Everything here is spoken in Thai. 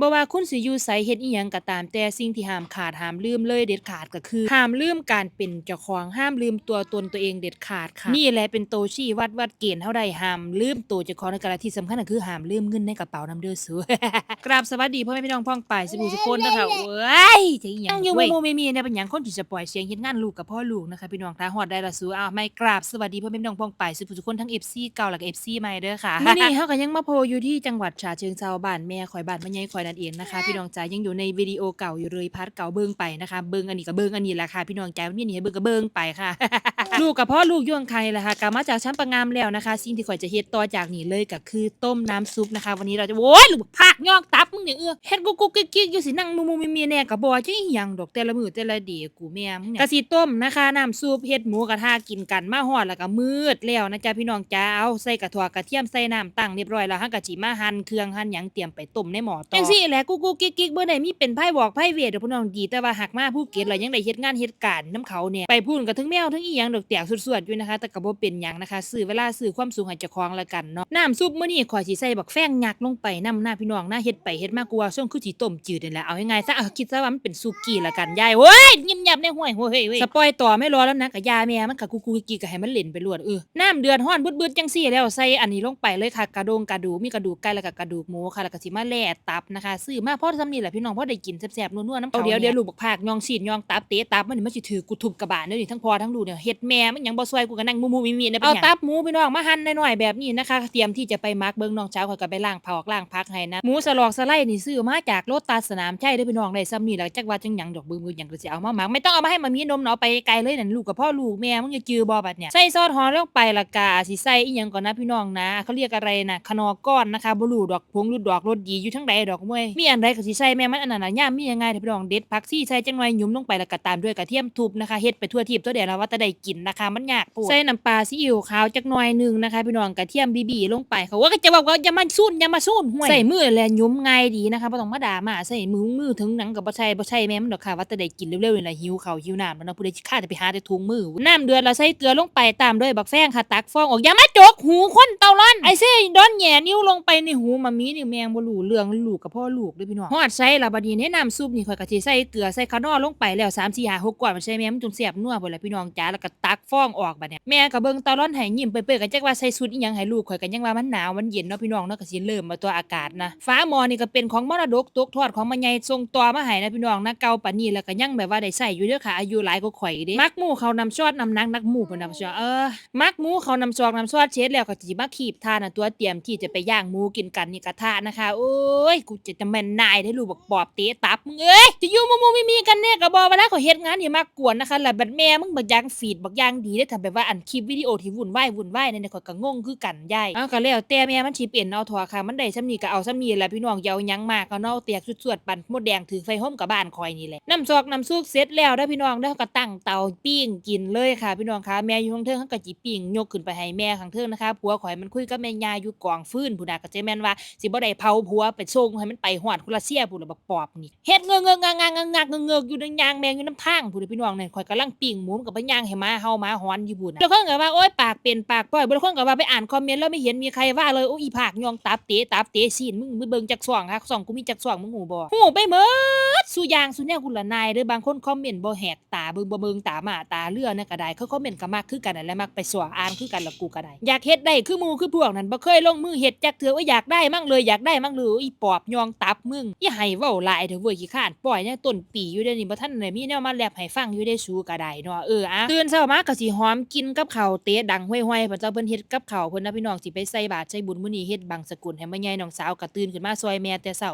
บ่ว่าคุณสิอยู่ไสเฮ็ดอีหยังก็ตามแต่สิ่งที่ห้ามขาดห้ามลืมเลยเด็ดขาดก็คือห้ามลืมการเป็นเจ้าของห้ามลืมตัวตนตัวเองเด็ดขาดค่ะนี่แหละเป็นตัวชี้วัดวัดเกณฑ์เฮาได้ห้ามลืมตัวเจ้าของในกระที่สำคัญก็คือห้ามลืมเงินในกระเป๋านำเด้อสู กราบสวัสดีพ่อแม่พี่น้องพ้องป่ายสุขทุกคนนะคะโอ้ยจะอีหยังอยู่โมเมมีเนี่ยเป็นหยังคนที่จะปล่อยเสียงเฮ็ดงานลูกกับพ่อลูกนะคะพี่น้องถ้าฮอดได้ละสูอ้าวไม่กราบสวัสดีพ่อแม่พี่น้องพ้องป่ายสุขทุกคนทั้ง FC เก่าและก็ FC ใหม่เด้อค่ะมื้อนี้เฮาก็ยังมาโพลอยู่ที่จังหวัดฉะเชิงเทราบ้านแม่ข่อยบ้านแม่ใหญ่ข่อยนั่นเองนะคะพี่น้องจ๋ายังอยู่ในวิดีโอเก่าอยู่เลยพาร์ทเก่าเบิ่งไปนะคะ เบิ่งอันนี้ก็เบิ่งอันนี้แหละค่ะพี่น้องจ๋ามีอันนี้ให้เบิ่งก็เบิ่งไปค่ะ ลูกกับพ่อลูกอยู่ข้างใครล่ะค่ะกลับมาจากชั้นประงามแล้วนะคะ สิ่งที่ข่อยจะเฮ็ดต่อจากนี้เลยก็คือต้มน้ำซุปนะคะ วันนี้เราจะโอ้ยลูกผักยอกตับมึงเนี่ยเออเฮ็ดกุกกุกกิ๊กกิ๊กอยู่สินั่งมูมูมีมีแน่ก็บ่จะอีหยังดอกแต่ละมื้อแต่ละเดียวกูแม่มึงเนี่ยก็สิต้มนะคะน้ำซุปเฮ็ดหมูกระทะกินกันมาฮอดแล้วก็มืดแล้วนะจ๊ะพี่น้องจ๋าเอาใส่กระถั่วกระเทียมใส่น้ำตั้งเรียบร้อยแล้วเฮาก็สิมาหั่นเครื่องหั่นหยังเตรียมไปต้มในหม้อต่อจังซี่แหละกุกกุกกิ๊กกิ๊กบ่ได้มีเป็นไผบอกไผเวทดอกพี่น้องดีแต่ว่าหักมาภูเก็ตแล้วยังได้เฮ็ดงานเฮ็ดการน้ำเขาเนี่ยไปพูนก็ถึงแมวถึงอีหยังดอกแตกสุดๆอยู่นะคะ แต่ก็บ่เป็นหยังนะคะซื้อเวลาซื้อความสูงให้เจ้าของละกันเนาะน้ำซุปมื้อนี้ขอยสิใส่บักแฟงยักษ์ลงไปนำหน้าพี่น้องหน้าเฮ็ดไปเฮ็ดมากกว่าช่วงคือสิต้มจืดนี่แหละเอาง่ายๆซะเอาคิดซะว่ามันเป็นซุกี้ละกันยายเว้ยยิ้มยับในห้วยโว้ยเว้ยสปอยต่อไม่รอแล้วนะกะยาแม่มันกะกูกูกิกะให้มันเล่นไปรวดเออน้ำเดือดฮ้อนบึดๆจังซี่แล้วใส่อันนี้ลงไปเลยค่ะกระดงกระดูมีกระดูกไก่แล้วก็กระดูกหมูค่ะแล้วก็สิมาแล่ตับนะคะซื้อมาพอซำนี้แหละพี่น้องพอได้กินแซ่บๆนัวๆน้ำเขาเดี๋ยวเดี๋ยวลูกบักพากยองฉีดยองตับเตะตับมันนี่มันสิถือกูทุบกระบาลเด้อนี่ทั้งพอทั้งลูกเนี่ยเฮ็ดแม่มันหยังบ่ซวยกูก็นั่งมูๆมีๆเนี่ยเป็นหยังเอาตับหมูพี่น้องมาหั่นหน่อยๆแบบนี้นะคะ เตรียมที่จะไปมักเบิ่งน้องเช้าข่อยก็ไปล้างผักล้างผักให้นะหมูสลอกสไลด์นี่ซื้อมาจากโลตัสสนามชัยเด้อพี่น้องได้ซ้ำนี่แหละจักว่าจังหยังดอกเบิ่งๆหยังก็สิเอามาหมักไม่ต้องเอามาให้มามีนมเนาะเอาไปไกลเลยนั่นลูกกับพ่อลูกแม่มึงจะจือบ่บัดเนี่ยใส่ซอสหอมลงไปและกาสิใส่อีหยังก่อนนะพี่น้องนะ เขาเรียกอะไรนะขนอก้อนนะคะบ่รู้ดอกพงรู้ดอกรสดีอยู่ทั้งใดดอกมวยมีอันใดก็สิใส่แม่มันอันนั้นน่ะย่ามมียังไงเด้อพี่น้องเด็ดผักซี่ใส่จังหน่อยหยุมลงไปแล้วก็ตามด้วยกระเทียมทุบนะคะเฮ็ดไปทั่วทีบทั่วแดนแล้วว่าแต่ได้กินนะคะ มันยากโพดใส่น้ำปลาซีอิ๊วขาวจักหน่อยหนึงนะคะพี่น้องกระเทียมบีๆลงไปเขาว่าก็จะบอกว่าอย่ามาซุ่นอย่ามาซุ่นห่วยใส่มือแลหยุมง่ายดีนะคะบ่ต้องมาด่ามาใส่มือมือถึงหนังก็บ่ใช่บ่ใช่แม่มันดอกค่ะว่าแต่ได้กินเร็วๆนี่แหละหิวข้าวหิวน้ำแล้วเนาะผู้ใดสิฆ่าจะไปหาแต่ถุงมือน้ำเดือดแล้วใส่เกลือลงไปตามด้วยบักแฟงค่ะตักฟองออกอย่ามาจกหูคนเตาร้อนไอ้เซ่ดอนแหย่นิ้วลงไปในหูมามีนี่แมงบ่รู้เรื่องลูกกับพ่อลูกเด้อพี่น้องฮอดใส่ละบัดนี้ในน้ำซุปนี่ข่อยก็สิใส่เกลือใส่คานอลงไปแล้ว3 4 5 6กว่ามันใช่แม่มันจนแซ่บนัวพุ่นล่ะพี่น้องจ๋าแล้วก็ตักฟองออกบัดเนี่ยแม่ก็เบิ่งตาร้อนให้ยิ้มเปื่อยๆก็จักว่าใส่ชุดอีหยังให้ลูกข่อยก็ยังว่ามันหนาวมันเย็นเนาะพี่น้องเนาะก็สิเริ่มมาตัวอากาศนะฟ้าหมอนี่ก็เป็นของมรดกตกทอดของมันใหญ่ทรงต่อมาให้นะพี่น้องนะเก่าปานนี้แล้วก็ยังแบบว่าได้ใส่อยู่เด้อค่ะอายุหลายกว่าข่อยเด้มักหมูเขานำซอสนำนักนักหมูเพิ่นนำซอเออมักหมูเขานำซอกนำซอสเช็ดแล้วก็สิมาขีบทาน่ะตัวเตรียมที่จะไปย่างหมูกินกันนี่กระทะนะคะโอ้ยกูจะจะแม่นนายได้ลูกบอกปอบเตะตับมึงเอ้ยจะอยู่มูๆมีกันแน่ก็บ่ว่าแล้วเขาเฮ็ดงานนี่มากวนนะคะแล้วบัดแม่มึงบักอย่างฟีดบักอย่างดีได้อถ้าแบบว่าอันคลิปวิดีโอที่วุ่นวายวุ่นวายนั่นน่ะข่อยก็งงคือกันยายเอาก็แล้วแต่แม่มันสิเป็นเอาถั่วค่ะมันได้ซ้ำนี้ก็เอาซ้ำนี้แหละพี่น้องอย่าเอาหยังมากก็เนาเตียกสวดๆปั่นมดแดงถือไฟห่มกับบ้านคอยนี่แหละน้ำซอกน้ำซุปเสร็จแล้วเด้อพี่น้องเด้อก็ตั้งเตาปิ้งกินเลยค่ะ พี่น้องคะแม่อยู่ข้างเทิงเขาก็จิปิ้งยกขึ้นไปให้แม่ข้างเทิงนะคะผัวข่อยมันคุยกับแม่ยาอยู่กองฟืนผู้ใดก็จะแม่นว่าสิบ่ได้เผาผัวไปส่งให้มันไปฮอดคุละเสียผู้ละบักปอบนี่เฮ็ดเงือกเงือกงางางางางเงือกอยู่ในยางแมงอยู่น้ำทางผู้ใดพี่น้องนั่นข่อยกำลังปิ้งหมูมันก็ไปย่างให้หมาเฮาาหมาหอนอยู่พุ่นน่ะแล้วคนก็ว่าโอ๊ยปากเปลี่ยนปากปล่อยบ่คนก็ว่าไปอ่านคอมเมนต์แล้วไม่เห็นมีใครว่าเลยโอ้อีผากยองตับเตะตับเตะซีนมึงมึงเบิ่งจักส่องค่ะส่องกูมีจักส่องมึงหูบ่หูไปหมด สุยางสุแนวกุละนายเด้อบางคนคอมเมนต์บ่แหกตาเบิ่งบ่เบิงตาหมาตาเรือเนี่ยก็ได้เขาคอมเมนต์ก็มักคือกันนั่นแหละมักไปสวอ่านคือกันละกูก็ได้อยากเฮ็ดได้คือหมู่คือพวกนั้นบ่เคยลงมือเฮ็ดจักเทื่อว่าอยากได้มั่งเลยอยากได้มั่งเลยอีปอบยองตับมึงอย่าให้เว้าหลายเถอะเว้ยขี้ข้านปล่อยเนี่ยต้นปีอยู่เด้นี่บ่ทันได้มีแนวมาแลบให้ฟังอยู่ได้สูก็ได้เนาะเอออะตื่นเช้ามาก็สิหอมกินกับข้าวเตะดังห้วยๆพระเจ้าเพิ่นเฮ็ดกับข้าวเพิ่นนะพี่น้องสิไปใส่บาตรใส่บุญมื้อนี้เฮ็ดบังสกุลให้แม่ใหญ่น้องสาวก็ตื่นขึ้นมาซอยแม่แต่เช้า